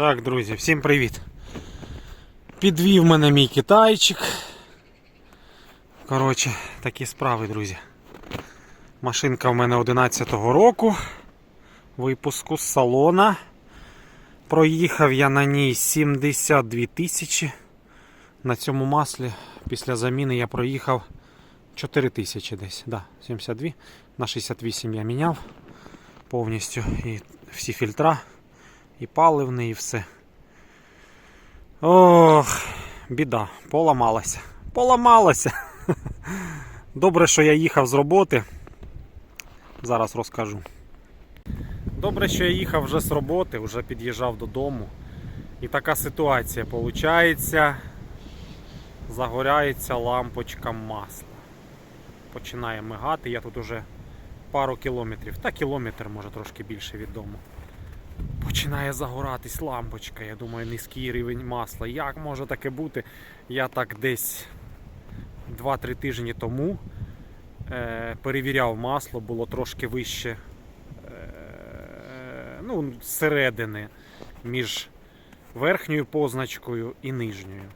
Так, друзі, всім привіт. Підвів мене мій китайчик. Коротше, такі справи, друзі. Машинка в мене 11-го року. Випуску з салона. Проїхав я на ній 72 тисячі. На цьому маслі після заміни я проїхав 4 тисячі десь. Да, 72. На 68 я міняв повністю. І всі фільтра, і паливний, і все. Ох, біда, поламалася. Поламалася. Добре, що я їхав з роботи. Зараз розкажу. Добре, що я їхав вже з роботи, вже під'їжджав додому. І така ситуація виходить. Загоряється лампочка масла. Починає мигати. Я тут уже пару кілометрів, та кілометр, може трошки більше від дому. Починає загоратись лампочка. Я думаю, низький рівень масла. Як може таке бути? Я так десь 2-3 тижні тому е, перевіряв масло, було трошки вище е, ну, зсередини між верхньою позначкою і нижньою.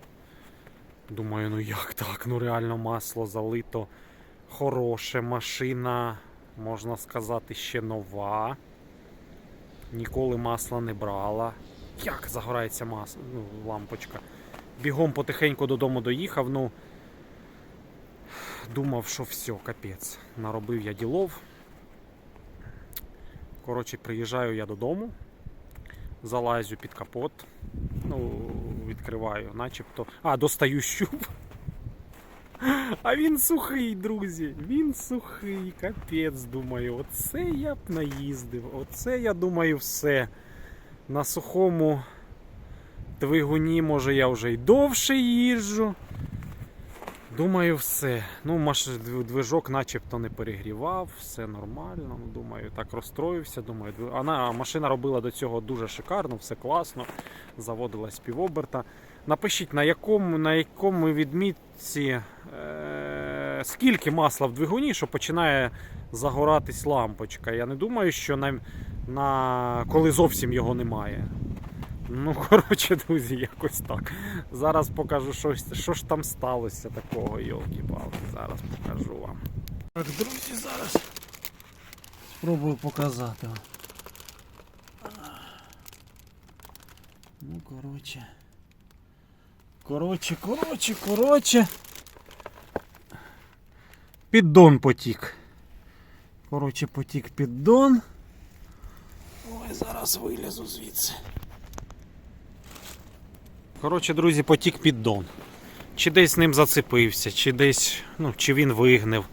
Думаю, ну як так? Ну реально масло залито хороше, машина, можна сказати, ще нова. Ніколи масла не брала. Як загорається масло, ну, лампочка. Бігом потихеньку додому доїхав, ну думав, що все, капець. Наробив я ділов. Коротше, приїжджаю я додому, залазю під капот, ну, відкриваю, начебто. А, достаю щуп. А він сухий, друзі. Він сухий, капець, думаю. Оце я б наїздив. Оце я думаю все. На сухому двигуні, може, я вже й довше їжджу. Думаю, все. Ну, маш... движок начебто не перегрівав, все нормально. Ну, думаю, так розстроївся. Думаю, вона машина робила до цього дуже шикарно, все класно. Заводилась півоберта. Напишіть, на якому, на якому відмітці, е, скільки масла в двигуні, що починає загоратись лампочка. Я не думаю, що на, на коли зовсім його немає. Ну, коротше, друзі, якось так. Зараз покажу, що, що ж там сталося такого, йолки-палки. Зараз покажу вам. Так, друзі, зараз спробую показати. Ну, коротше. Коротше, коротше, коротше. Піддон потік. Коротше, потік піддон. Ой, зараз вилізу звідси. Коротше, друзі, потік піддон. Чи десь ним зацепився, чи десь, ну, чи він вигнив.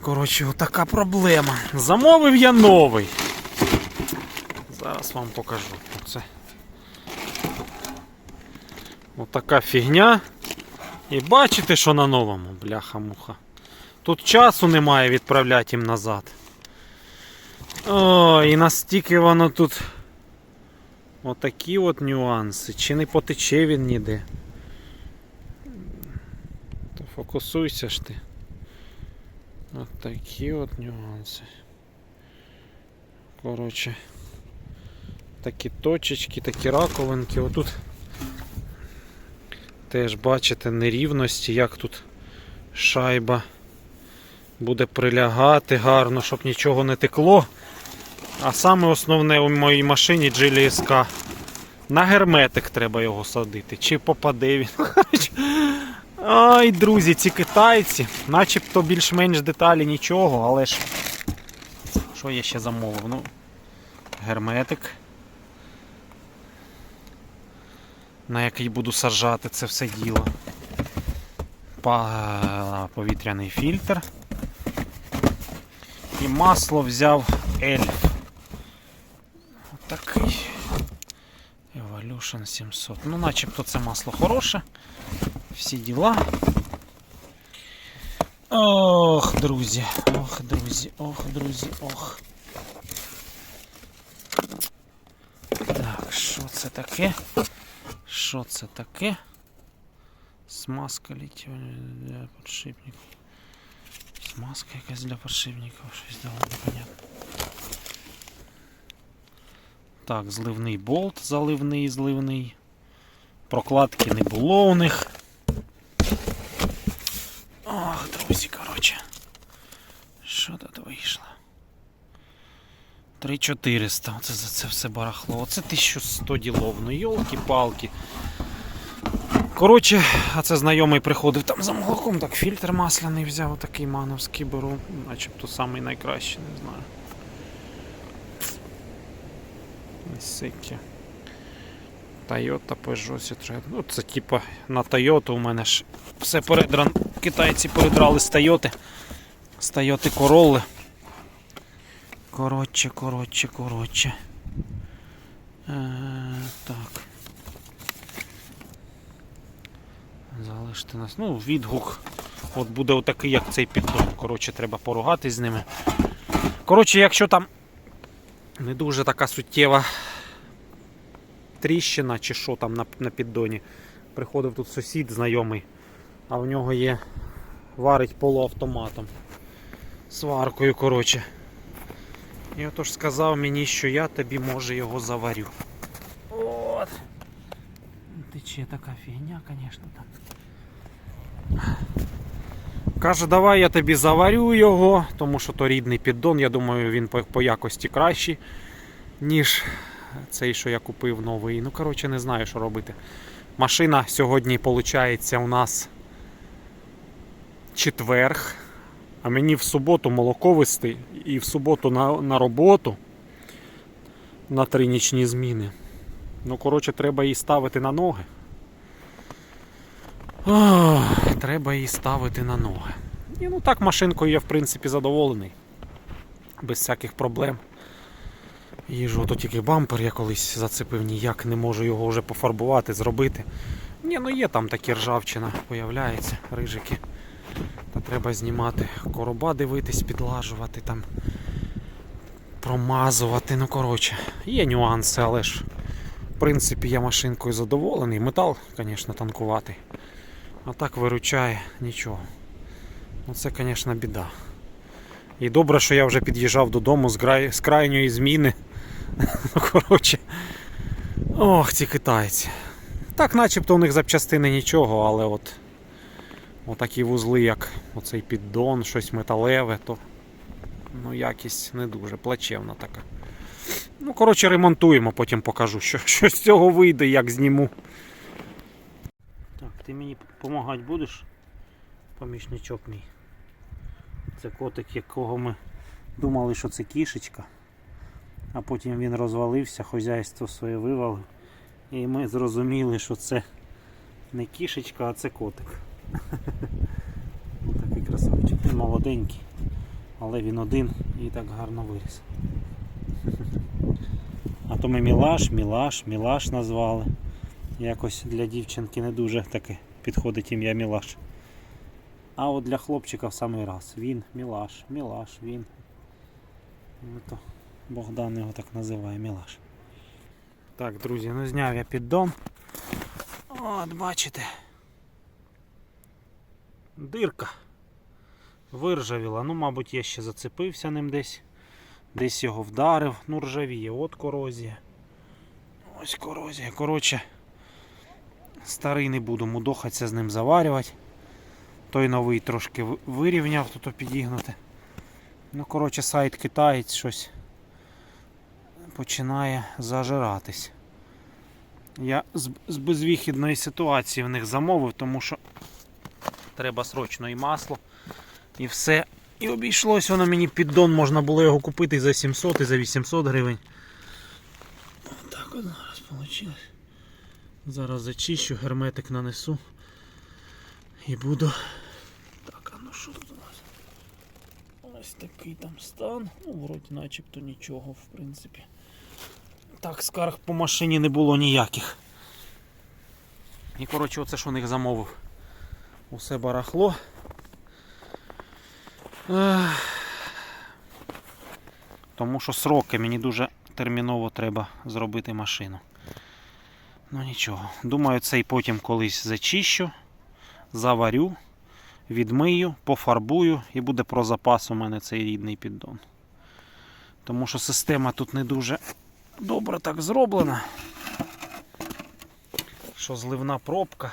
Коротше, отака проблема. Замовив я новий. Зараз вам покажу. Оце. Отака фігня. І бачите, що на новому, бляха-муха. Тут часу немає відправляти їм назад. Ой, і настільки воно тут. Отакі от нюанси. Чи не потече він ніде. То фокусуйся ж ти. От такі от нюанси. Коротше. Такі точечки, такі раковинки. Отут теж бачите нерівності, як тут шайба буде прилягати гарно, щоб нічого не текло. А саме основне у моїй машині GLSK. На герметик треба його садити. Чи попаде він. Ай, друзі, ці китайці. Начебто більш-менш деталі нічого, але ж. Що я ще замовив? Ну, герметик. На який буду саджати це все діло. Повітряний фільтр. І масло взяв Ельф. Отакий. Evolution 700. Ну, начебто це масло хороше. Всі діла. Ох, друзі, ох, друзі, ох, друзі, ох. Так, що це таке? Що це таке? Смазка літівна для подшипників. Смазка якась для подшипників, щось доволі непонятно. Так, зливний болт, заливний, зливний. Прокладки не було у них. Ох, друзі, коротше. Що тут вийшло? 3400. Оце за це все барахло. Оце 1100 ділов. Ну йолки-палки. Коротше, а це знайомий приходив там за молоком, так фільтр масляний взяв, такий мановський беру. Начебто самий найкращий, не знаю. Сики. Toyota Peugeot Citroen. Ну, це типа на Toyota у мене ж все передран. Китайці передрали з Toyota. З Toyota Corolla. Коротше, коротше, коротше. Е, так. Залиште нас. Ну, відгук. От буде отакий, як цей піддон. Коротше, треба поругатись з ними. Коротше, якщо там не дуже така суттєва тріщина чи що там на, на піддоні. Приходив тут сусід знайомий, а в нього є варить полуавтоматом. Сваркою, коротше. І отож сказав мені, що я тобі може його заварю. От. Тече така фігня, звісно, там. Каже, давай я тобі заварю його, тому що то рідний піддон, я думаю, він по, по якості кращий, ніж цей, що я купив новий. Ну, коротше, не знаю, що робити. Машина сьогодні, виходить, у нас четверг. А мені в суботу молоко вести і в суботу на, на роботу на три нічні зміни. Ну, коротше, треба її ставити на ноги. Ох, треба її ставити на ноги. І ну так машинкою я в принципі задоволений. Без всяких проблем. Їжу, ото тільки бампер я колись зацепив, ніяк не можу його вже пофарбувати, зробити. Ні, ну є там такі ржавчина, появляється, рижики. Та треба знімати короба, дивитись, підлажувати там, промазувати. Ну коротше, є нюанси, але ж в принципі я машинкою задоволений. Метал, звісно, танкуватий. А так виручає нічого. Ну це, звісно, біда. І добре, що я вже під'їжджав додому з, край... з крайньої зміни. Ну, коротше. Ох, ці китайці. Так, начебто у них запчастини нічого, але от отакі вузли, як оцей піддон, щось металеве, то ну, якість не дуже плачевна така. Ну, коротше, ремонтуємо, потім покажу, що, що з цього вийде, як зніму. Так, ти мені допомагати будеш? Помічничок мій. Це котик, якого ми думали, що це кішечка. А потім він розвалився, хозяйство своє вивалив. І ми зрозуміли, що це не кішечка, а це котик. Ось Такий красавчик. Він молоденький, але він один і так гарно виріс. А то ми Мілаш, Мілаш, Мілаш назвали. Якось для дівчинки не дуже таке підходить ім'я Мілаш. А от для хлопчика в самий раз. Він, Мілаш, Мілаш, він. Ото Богдан його так називає Мілаш. Так, друзі, ну зняв я піддон. От, бачите. Дирка. Виржавіла. Ну, мабуть, я ще зацепився ним десь. Десь його вдарив. Ну, ржавіє. От корозія. Ось корозія. Коротше, старий не буду мудохатися з ним заварювати. Той новий трошки вирівняв, тут підігнути. Ну, коротше, сайт китаєць щось починає зажиратись. Я з, з безвихідної ситуації в них замовив, тому що треба срочно і масло, і все. І обійшлось воно мені піддон, можна було його купити за 700 і за 800 гривень. Так от зараз вийшло. Зараз зачищу, герметик нанесу і буду. Так, а ну що тут у нас? Ось такий там стан. Ну, вроді начебто нічого, в принципі. Так, скарг по машині не було ніяких. І коротше, оце ж у них замовив. Усе барахло. Тому що сроки мені дуже терміново треба зробити машину. Ну нічого. Думаю, цей потім колись зачищу, заварю, відмию, пофарбую і буде про запас у мене цей рідний піддон. Тому що система тут не дуже добре так зроблено. Що зливна пробка.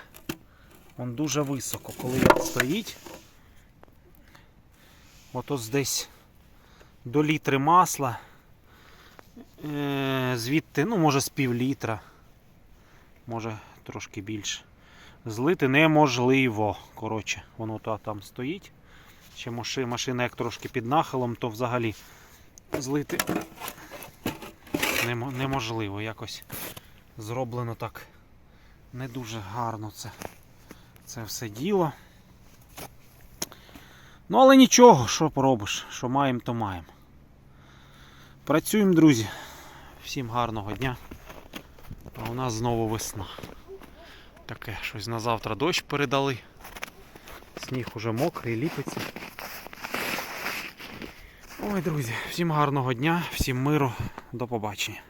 Он дуже високо, коли як стоїть. От ось десь до літри масла. Е, звідти, ну, може, з пів літра, може трошки більше. Злити неможливо. Коротше, воно та- там стоїть. Ще машина як трошки під нахилом, то взагалі злити неможливо. Якось зроблено так не дуже гарно це, це все діло. Ну, але нічого, що поробиш, що маємо, то маємо. Працюємо, друзі. Всім гарного дня. А у нас знову весна. Таке щось на завтра дощ передали. Сніг уже мокрий, ліпиться. Ой, друзі, всім гарного дня, всім миру, до побачення.